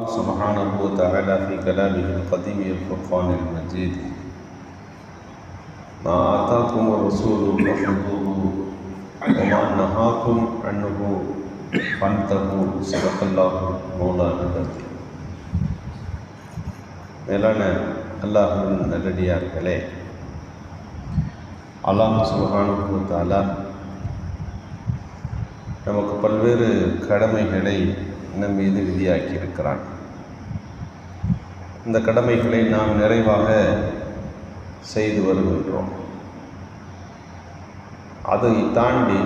سبحانه وتعالى في كلامه القديم الفرقان المجيد ما آتاكم الرسول فخذوه وما نهاكم عنه فانتهوا صدق الله مولانا العظيم மேலான அல்லாஹின் நல்லடியார்களே அல்லாஹ் சுபஹானஹு தஆலா நமக்கு பல்வேறு கடமைகளை நம் மீது விதியாக்கி இருக்கிறான் இந்த கடமைகளை நாம் நிறைவாக செய்து வருகின்றோம். அதை தாண்டி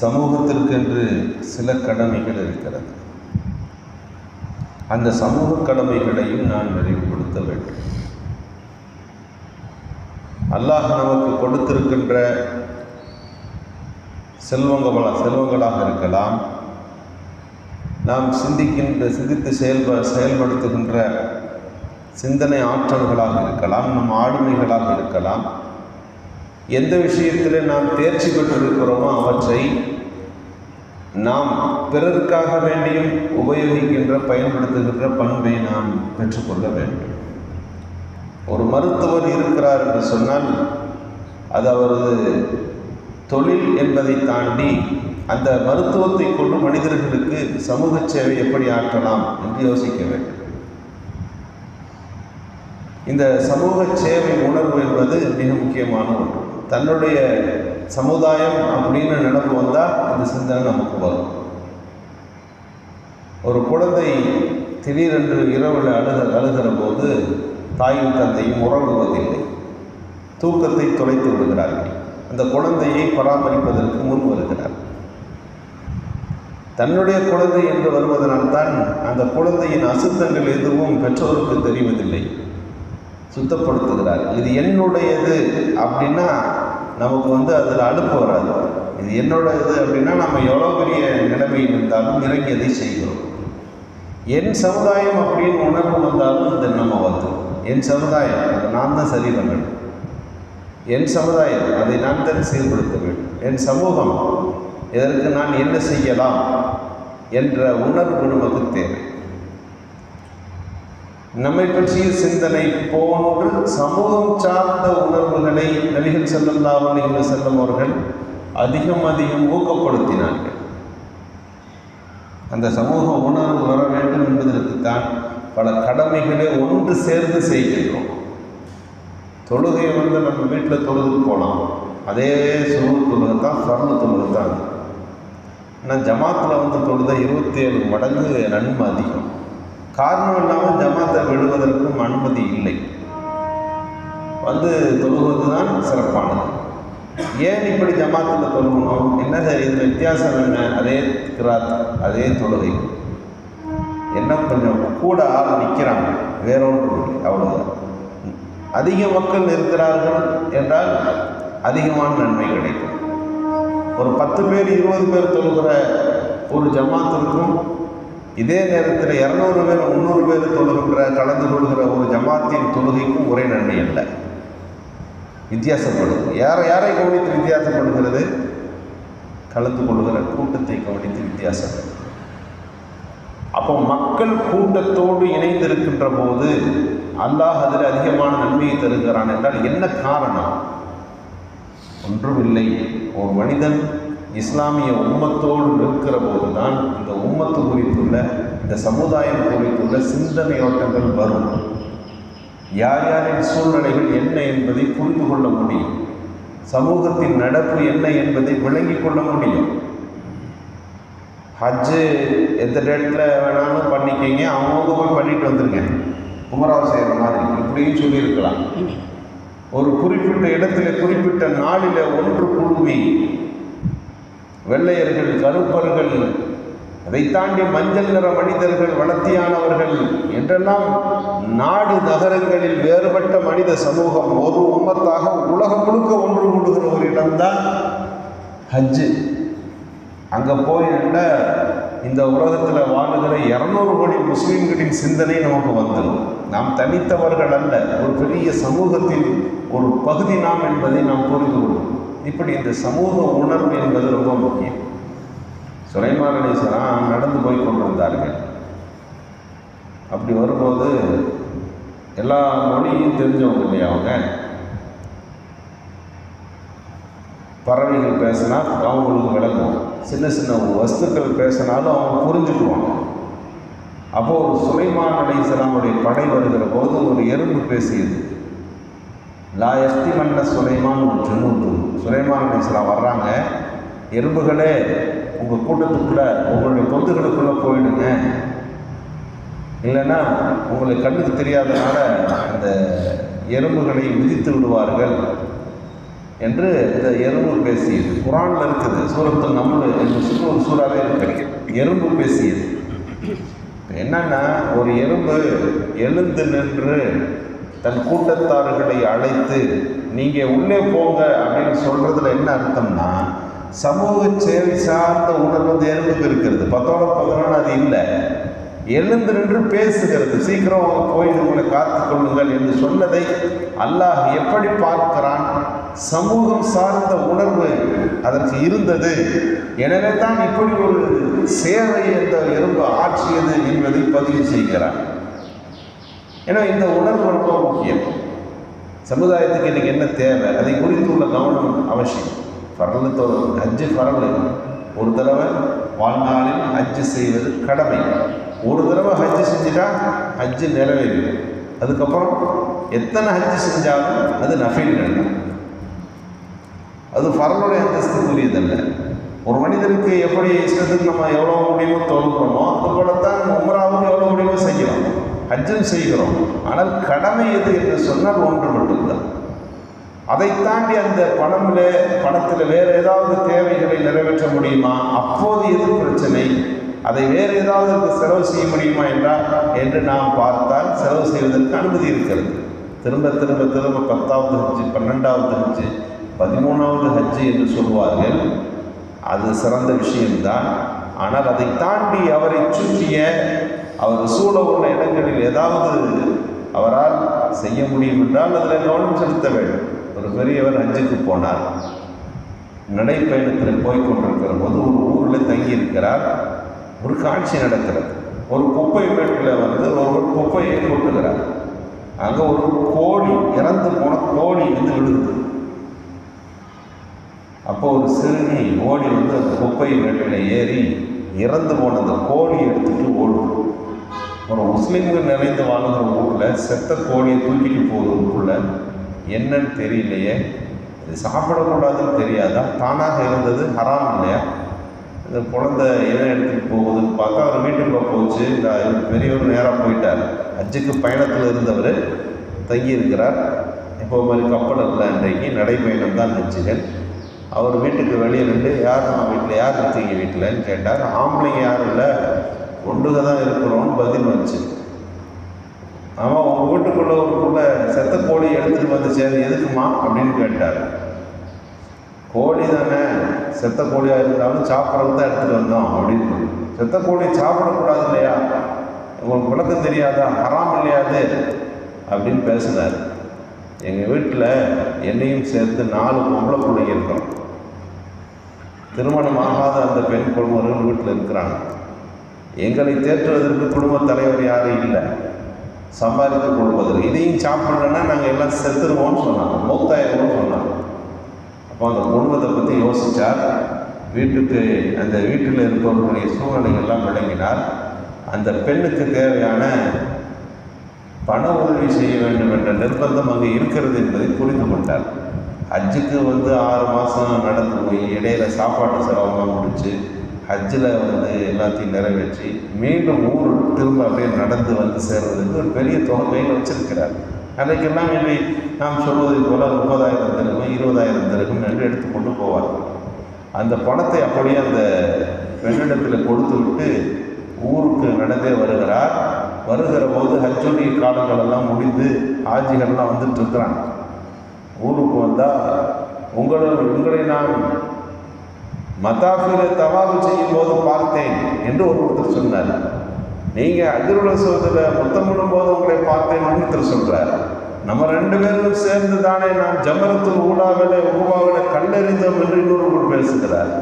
சமூகத்திற்கென்று சில கடமைகள் இருக்கிறது. அந்த சமூக கடமைகளையும் நான் நிறைவுபடுத்த வேண்டும். அல்லாஹ் நமக்கு கொடுத்திருக்கின்ற செல்வங்கள செல்வங்களாக இருக்கலாம். நாம் சிந்திக்கின்ற சிந்தித்து செயல்ப செயல்படுத்துகின்ற சிந்தனை ஆற்றல்களாக இருக்கலாம் நம் ஆளுமைகளாக இருக்கலாம். எந்த விஷயத்தில் நாம் தேர்ச்சி பெற்றிருக்கிறோமோ அவற்றை நாம் பிறருக்காக வேண்டியும் உபயோகிக்கின்ற பயன்படுத்துகின்ற பண்பை நாம் பெற்றுக்கொள்ள வேண்டும். ஒரு மருத்துவர் இருக்கிறார் என்று சொன்னால் அது அவரது தொழில் என்பதை தாண்டி அந்த மருத்துவத்தை கொண்டு மனிதர்களுக்கு சமூக சேவை எப்படி ஆற்றலாம் என்று யோசிக்க வேண்டும். இந்த சமூக சேவை உணர்வு என்பது மிக முக்கியமான ஒன்று தன்னுடைய சமுதாயம் அப்படின்னு நினப்பு வந்தால் அந்த சிந்தனை நமக்கு வரும். ஒரு குழந்தை திடீரென்று இரவில் அழுக அழுகிற போது தாயும் தந்தையும் உறங்குவதில்லை. தூக்கத்தை தொலைத்து விடுகிறார்கள். அந்த குழந்தையை பராமரிப்பதற்கு முன் வருகிறார். தன்னுடைய குழந்தை என்று வருவதனால்தான் அந்த குழந்தையின் அசுத்தங்கள் எதுவும் பெற்றோருக்கு தெரிவதில்லை. சுத்தப்படுத்துகிறார். இது என்னுடையது அப்படின்னா நமக்கு வந்து அதில் அலுப்பு வராது. இது என்னுடையது அப்படின்னா நம்ம எவ்வளோ பெரிய நிலைமையில் இருந்தாலும் இறங்கி அதை செய்கிறோம். என் சமுதாயம் அப்படின்னு உணர்வு வந்தாலும் இது நம்ம வந்து என் சமுதாயம் அதை நான் தான் சரி பண்ணணும். என் சமுதாயம் அதை நான் தான் சீர்படுத்த வேண்டும். என் சமூகம் இதற்கு நான் என்ன செய்யலாம் என்ற உணர்வு நமக்கு தேவை. நம்மை பற்றிய சிந்தனை போன்று சமூகம் சார்ந்த உணர்வுகளை நபிகள் செல்லல்லாமல் அலைஹி செல்லும் அவர்கள் அதிகம் அதிகம் ஊக்கப்படுத்தினார்கள். அந்த சமூக உணர்வு வர வேண்டும் என்பதற்குத்தான் பல கடமைகளை ஒன்று சேர்ந்து செய்கின்றோம். தொழுகையை வந்து நம்ம வீட்டில் தொழுது போகலாம். அதே சுரு தொழுகை தான் ஃபர்ணு தொழுகை தான். ஆனால் ஜமாத்தில் வந்து தொழுத இருபத்தி ஏழு மடங்கு நன்மை அதிகம். காரணம் இல்லாமல் ஜமாத்தை விடுவதற்கும் அனுமதி இல்லை. வந்து தொழுவது தான் சிறப்பானது. ஏன் இப்படி ஜமாத்தில் தொழுகணும்? என்ன இதில் வித்தியாசம் என்ன? அதே கிராத் அதே தொழுகை. என்ன கொஞ்சம் கூட ஆள் நிற்கிறாங்க வேற ஒன்று அவ்வளோதான் அதிக மக்கள் இருக்கிறார்கள் என்றால் அதிகமான நன்மை கிடைக்கும். ஒரு பத்து பேர் இருபது பேர் தொழுகிற ஒரு ஜமாத்திற்கும் இதே நேரத்தில் இரநூறு பேர் முந்நூறு பேர் தொழுகின்ற கலந்து கொள்கிற ஒரு ஜமாத்தின் தொழுகைக்கும் ஒரே நன்மை இல்லை வித்தியாசப்படுது. யாரை யாரை கவனித்து வித்தியாசப்படுகிறது? கலந்து கொள்கிற கூட்டத்தை கவனித்து வித்தியாசப்படும் அப்போ மக்கள் கூட்டத்தோடு இணைந்திருக்கின்ற போது அல்லாஹ் அதில் அதிகமான நன்மையை தருகிறான் என்றால் என்ன காரணம்? ஒன்றுமில்லை ஒரு மனிதன் இஸ்லாமிய உம்மத்தோடு நிற்கிற போது தான் இந்த உம்மத்து குறித்துள்ள இந்த சமுதாயம் குறித்துள்ள சிந்தனையோட்டங்கள் வரும். யார் யாரின் சூழ்நிலைகள் என்ன என்பதை புரிந்து கொள்ள முடியும். சமூகத்தின் நடப்பு என்ன என்பதை விளங்கிக் கொள்ள முடியும். ஹஜ்ஜு எந்த டேட்டில் வேணாலும் பண்ணிக்கிங்க அவங்கவுங்க போய் பண்ணிட்டு வந்துருங்க. குமராவை செய்கிற மாதிரி இப்படியும் சொல்லியிருக்கலாம். ஒரு குறிப்பிட்ட இடத்துல குறிப்பிட்ட நாளில் ஒன்று குழுமி வெள்ளையர்கள் கருப்பர்கள் அதை தாண்டி மஞ்சள் நிற மனிதர்கள் வளர்த்தியானவர்கள் என்றெல்லாம் நாடு நகரங்களில் வேறுபட்ட மனித சமூகம் ஒரு உம்மத்தாக உலகம் முழுக்க ஒன்று கூடுகிற ஒரு இடம்தான் ஹஜ்ஜு. அங்கே போய் இந்த உலகத்தில் வாழுகிற இரநூறு கோடி முஸ்லீம்களின் சிந்தனை நமக்கு வந்துடும். நாம் தனித்தவர்கள் அல்ல ஒரு பெரிய சமூகத்தின் ஒரு பகுதி நாம் என்பதை நாம் புரிந்து கொள்வோம். இப்படி இந்த சமூக உணர்வு என்பது ரொம்ப முக்கியம். சுலைமான் அலிஸ்லாம் நடந்து போய் கொண்டிருந்தார்கள். அப்படி வரும்போது எல்லா மொழியும் தெரிஞ்சவங்க இல்லையா அவங்க? பறவைகள் பேசினா அவங்களுக்கு விளங்கும் சின்ன சின்ன வஸ்துக்கள் பேசினாலும் அவங்க புரிஞ்சுக்குவாங்க. அப்போது ஒரு சுலைமான் அலைசலாமுடைய படை வருகிற போது ஒரு எறும்பு பேசியது. லா எஸ்தி மன்ன சுலைமான் ஒரு ஜுனூது சுலைமான் அலைசலாம் வர்றாங்க. எறும்புகளே உங்கள் கூட்டத்துக்குள்ளே உங்களுடைய பொந்துகளுக்குள்ளே போயிடுங்க. இல்லைன்னா உங்களுக்கு கண்ணுக்கு தெரியாதனால அந்த எறும்புகளை மிதித்து விடுவார்கள் என்று இந்த எறும்பு பேசியது. குரானில் இருக்குது சூரத்தில் நம்மளு என்று சொல்லி ஒரு சூறாவே இருக்கு. எறும்பு பேசியது. என்னன்னா ஒரு எறும்பு எழுந்து நின்று தன் கூட்டத்தார்களை அழைத்து நீங்கள் உள்ளே போங்க அப்படின்னு சொல்கிறதுல என்ன அர்த்தம்னா சமூக சேவை சார்ந்த உணர்வு வந்து எலும்புக்கு இருக்கிறது. பத்தோட பதினொன்று அது இல்லை. எழுந்து நின்று பேசுகிறது. சீக்கிரம் போய் உங்களை காத்து கொள்ளுங்கள் என்று சொன்னதை அல்லாஹ் எப்படி பார்க்கிறான்? சமூகம் சார்ந்த உணர்வு அதற்கு இருந்தது. எனவே தான் இப்படி ஒரு சேவை என்ற எறும்பு ஆற்றியது என்பதை பதிவு செய்கிறான். ஏன்னா இந்த உணர்வு ரொம்ப முக்கியம். சமுதாயத்துக்கு இன்றைக்கி என்ன தேவை? அதை குறித்து உள்ள கவனம் அவசியம். ஃபரலு தொ- ஹஜ்ஜு ஃபரலு ஒரு தடவை வாழ்நாளில் ஹஜ்ஜு செய்வது கடமை. ஒரு தடவை ஹஜ்ஜு செஞ்சுட்டா ஹஜ்ஜு நிறைவேறும் அதுக்கப்புறம் எத்தனை ஹஜ்ஜு செஞ்சாலும் அது நஃபீல் நடக்கும் அது ஃபரலுடைய அந்தஸ்துக்குரியதல்ல. ஒரு மனிதனுக்கு எப்படி இஷ்டத்துக்கு நம்ம எவ்வளோ முடியுமோ தொழுகிறோமோ அது போலத்தான் உம்ராவுக்கு எவ்வளோ முடியுமோ செய்யலாம். ஹஜ்ஜும் செய்கிறோம். ஆனால் கடமை எது என்று சொன்னால் ஒன்று மட்டும்தான். அதை தாண்டி அந்த பணம்ல பணத்தில் வேறு ஏதாவது தேவைகளை நிறைவேற்ற முடியுமா? அப்போது எது பிரச்சனை? அதை வேறு ஏதாவது செலவு செய்ய முடியுமா என்றால் என்று நாம் பார்த்தால் செலவு செய்வதற்கு அனுமதி இருக்கிறது. திரும்ப திரும்ப திரும்ப பத்தாவது ஹஜ்ஜு பன்னெண்டாவது ஹஜ்ஜு பதிமூணாவது ஹஜ்ஜு என்று சொல்வார்கள். அது சிறந்த விஷயம்தான். ஆனால் அதை தாண்டி அவரை சுற்றிய அவர் சூழ உள்ள இடங்களில் ஏதாவது அவரால் செய்ய முடியும் என்றால் அதில் கவனம் செலுத்த வேண்டும். ஒரு பெரியவர் ஹஜ்ஜுக்கு போனார். நடைப்பயணத்தில் போய் கொண்டிருக்கிற போது ஒரு ஊரில் தங்கியிருக்கிறார். ஒரு காட்சி நடக்கிறது. ஒரு குப்பை மேட்டில் வந்து ஒருவர் குப்பையை கொட்டுகிறார். அங்கே ஒரு கோழி இறந்து போன கோழி வந்து விழுது அப்போ ஒரு சிறுமி ஓடி வந்து அந்த குப்பை மேட்டில் ஏறி இறந்து போன அந்த கோழி எடுத்துட்டு ஓடுது. ஒரு முஸ்லீம்கள் நிறைந்து வாழ்கிற ஊரில் செத்த கோழியை தூக்கிட்டு போகுதுக்குள்ள என்னன்னு தெரியலையே. இது சாப்பிடக்கூடாதுன்னு தெரியாதா? தானாக இருந்தது ஹராம் இல்லையா? இந்த குழந்தை எதை எடுத்துகிட்டு போகுதுன்னு பார்த்தா அவர் வீட்டுக்குள்ளே போச்சு. இந்த பெரியவர் நேராக போயிட்டார். அஜுக்கு பயணத்தில் இருந்தவர் தங்கியிருக்கிறார். இப்போ மாதிரி கப்பல் இல்லை இன்றைக்கு நடைப்பயணம் தான் ஹஜ்ஜுகள் அவர் வீட்டுக்கு வெளியே நின்று யார் நான் வீட்டில் யார் இருக்கீங்க வீட்டில்ன்னு கேட்டார். ஆம்பளைங்க யாரும் இல்லை. ஒன்றுக தான் இருக்கிறோம்னு பதில் வந்துச்சு அவன் உங்கள் வீட்டுக்குள்ள ஒரு பிள்ளை செத்த கோழி எடுத்துகிட்டு வந்து சேர்ந்து எதுக்குமா அப்படின்னு கேட்டார். கோழி தானே செத்த கோழியாக இருந்தாலும் சாப்பிட்றது தான் எடுத்துகிட்டு வந்தோம் அப்படின்னு செத்த கோழி சாப்பிடக்கூடாது இல்லையா? உங்களுக்கு விளக்கம் தெரியாதா? ஹராம் இல்லையாது அப்படின்னு பேசினார். எங்கள் வீட்டில் என்னையும் சேர்த்து நாலு பொம்பளை பிள்ளைங்க இருக்கிறோம். திருமணம் ஆகாத அந்த பெண் குழந்தைகள் வீட்டில் இருக்கிறாங்க. எங்களை தேற்றுவதற்கு குடும்ப தலைவர் யாரும் இல்லை. சம்பாதித்து கொடுப்பதற்கு இதையும் சாப்பிடலன்னா நாங்கள் எல்லாம் செத்துருவோம்னு சொன்னாங்க. மௌத்தாயிருவோம்னு சொன்னாங்க. அப்போ அந்த குடும்பத்தை பற்றி யோசித்தார் வீட்டுக்கு அந்த வீட்டில் இருப்பவர்களுடைய சூழ்நிலைகள்லாம் விளங்கினார். அந்த பெண்ணுக்கு தேவையான பண உதவி செய்ய வேண்டும் என்ற நிர்பந்தம் அங்கே இருக்கிறது என்பதை புரிந்து கொண்டார். ஹஜ்ஜுக்கு வந்து ஆறு மாதம் நடந்து போய் இடையில சாப்பாட்டு செலவெல்லாம் முடிச்சு ஹஜ்ஜில் வந்து எல்லாத்தையும் நிறைவேற்றி மீண்டும் ஊர் திரும்ப அப்படியே நடந்து வந்து சேர்வதற்கு ஒரு பெரிய தொகையில் வச்சிருக்கிறார். அன்றைக்கெல்லாம் என்னை நாம் சொல்வது போல முப்பதாயிரம் திருக்கும் இருபதாயிரம் திருக்கும் என்று எடுத்துக்கொண்டு போவார்கள். அந்த பணத்தை அப்படியே அந்த பெண்ணிடத்தில் கொடுத்து விட்டு ஊருக்கு நடந்தே வருகிறார். வருகிற போது ஹஜ்ஜுடைய காலங்கள் எல்லாம் முடிந்து ஆஜிகள்லாம் வந்துட்டு இருக்கிறாங்க. ஊருக்கு வந்தால் உங்களை உங்களை நான் மதாஃபில தவாபு செய்யும் போது பார்த்தேன் என்று ஒரு ஒருத்தர் சொன்னார். நீங்கள் அஜருல சோதரில் முத்தம் போது உங்களை பார்த்தேன் ஒருத்தர் சொல்கிறார் நம்ம ரெண்டு பேரும் சேர்ந்து தானே நாம் ஜமரத்தில் ஊடாவில உருவாவில கண்டறிந்தோம் என்று இன்னொருவர் பேசுகிறார்.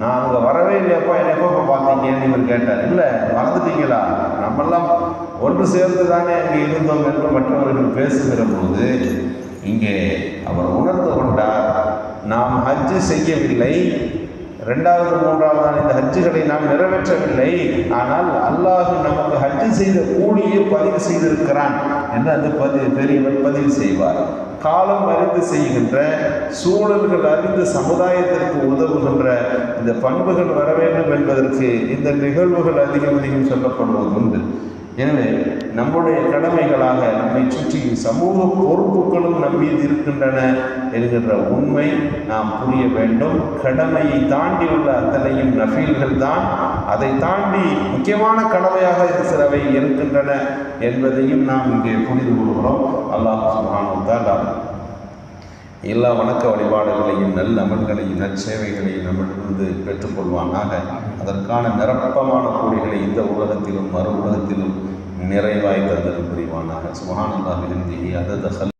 நான் அங்கே வரவே இல்லையப்பா என்னை எப்போ பார்த்தீங்கன்னு இவர் கேட்டார். இல்லை மறந்துட்டீங்களா? நம்மெல்லாம் ஒன்று சேர்ந்து தானே அங்கே இருந்தோம் என்று மற்றவர்கள் பேசுகிற போது இங்கே அவர் உணர்ந்து கொண்டார். நாம் ஹஜ்ஜு செய்யவில்லை ரெண்டாவது மூன்றாவது இந்த ஹஜ்ஜுகளை நாம் நிறைவேற்றவில்லை. ஆனால் அல்லாஹ் நமக்கு ஹஜ்ஜு செய்த கூலியை பதிவு செய்திருக்கிறான் என்று அந்த பதிவு பெரியவர் பதிவு செய்வார். காலம் அறிந்து செய்கின்ற சூழல்கள் அறிந்து சமுதாயத்திற்கு உதவுகின்ற இந்த பண்புகள் வர வேண்டும் என்பதற்கு இந்த நிகழ்வுகள் அதிகம் அதிகம் சொல்லப்படுவது உண்டு எனவே நம்முடைய கடமைகளாக நம்மை சுற்றி சமூக பொறுப்புகளும் நம்மீது இருக்கின்றன என்கின்ற உண்மை நாம் புரிய வேண்டும். கடமையை தாண்டி உள்ள அத்தனையும் நஃபீல்கள் தான். அதை தாண்டி முக்கியமான கடமையாக சிலவை இருக்கின்றன என்பதையும் நாம் இங்கே புரிந்து கொள்கிறோம். அல்லாஹ் சுபானுத்தால் எல்லா வணக்க வழிபாடுகளையும் நல்ல அமல்களையும் நற்சேவைகளையும் நம்மிடமிருந்து பெற்றுக்கொள்வானாக. அதற்கான நிரப்பமான கூலிகளை இந்த உலகத்திலும் மறு உலகத்திலும் நிறைவாய் தந்தது புரிவானாக. சுகானந்தாக இந்தி அதத